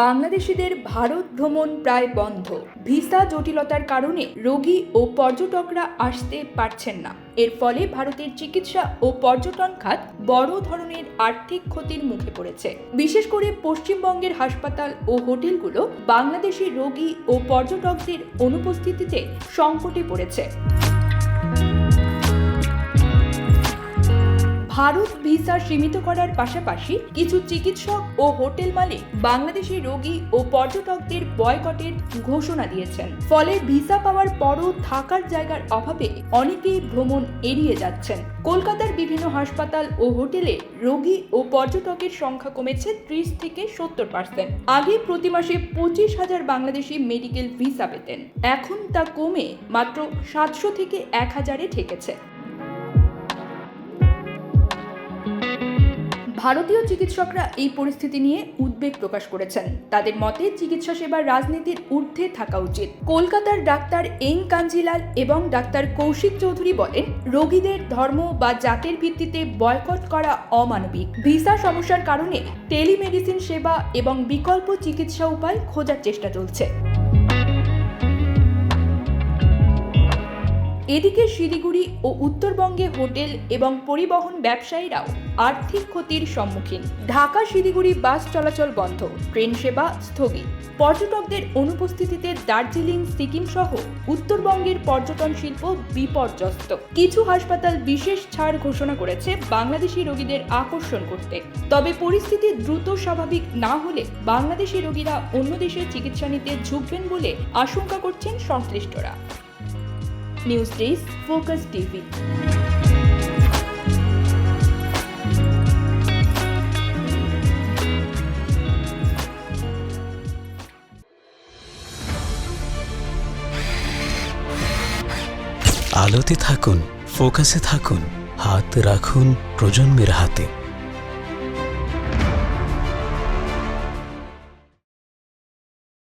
বাংলাদেশিদের ভারত ভ্রমণ প্রায় বন্ধ। ভিসা জটিলতার কারণে রোগী ও পর্যটকরা আসতে পারছেন না। এর ফলে ভারতের চিকিৎসা ও পর্যটন খাত বড় ধরনের আর্থিক ক্ষতির মুখে পড়েছে। বিশেষ করে পশ্চিমবঙ্গের হাসপাতাল ও হোটেলগুলো বাংলাদেশি রোগী ও পর্যটকদের অনুপস্থিতিতে সংকটে পড়েছে। ভারত ভিসা সীমিত করার পাশাপাশি কিছু চিকিৎসক ও হোটেল মালিক বাংলাদেশি রোগী ও পর্যটকদের বয়কটের ঘোষণা দিয়েছেন। ফলে ভিসা পাওয়ার পরও থাকার জায়গার অভাবে অনেকেই ভ্রমণ এড়িয়ে যাচ্ছেন। কলকাতার বিভিন্ন হাসপাতাল ও হোটেলে রোগী ও পর্যটকের সংখ্যা কমেছে ত্রিশ থেকে সত্তর পার্সেন্ট আগে প্রতি মাসে পঁচিশ হাজার বাংলাদেশি মেডিকেল ভিসা পেতেন। এখন তা কমে মাত্র সাতশো থেকে এক হাজারে ঠেকেছে। ভারতীয় চিকিৎসকরা এই পরিস্থিতি নিয়ে উদ্বেগ প্রকাশ করেছেন। তাদের মতে চিকিৎসা সেবা রাজনীতির ঊর্ধ্বে থাকা উচিত। কলকাতার ডাক্তার এন কাঞ্জিলাল এবং ডাক্তার কৌশিক চৌধুরী বলেন, রোগীদের ধর্ম বা জাতের ভিত্তিতে বয়কট করা অমানবিক। ভিসা সমস্যার কারণে টেলিমেডিসিন সেবা এবং বিকল্প চিকিৎসা উপায় খোঁজার চেষ্টা চলছে। এদিকে শিলিগুড়ি ও উত্তরবঙ্গে হোটেল এবং পরিবহন ব্যবসায়ীরাও আর্থিক ক্ষতির সম্মুখীন। ঢাকা শিলিগুড়ি বাস চলাচল বন্ধ, ট্রেন সেবা স্থগিত। পর্যটকদের অনুপস্থিতিতে দার্জিলিং, সিকিম সহ উত্তরবঙ্গের পর্যটন শিল্প বিপর্যস্ত। কিছু হাসপাতাল বিশেষ ছাড় ঘোষণা করেছে বাংলাদেশি রোগীদের আকর্ষণ করতে। তবে পরিস্থিতি দ্রুত স্বাভাবিক না হলে বাংলাদেশি রোগীরা অন্য দেশে চিকিৎসা নিতে ঝুঁকবেন বলে আশঙ্কা করছেন সংশ্লিষ্টরা। নিউজ ডেস্ক ফোকাস টিভি আলোতে থাকুন ফোকাসে থাকুন হাত রাখুন প্রজন্মের হাতে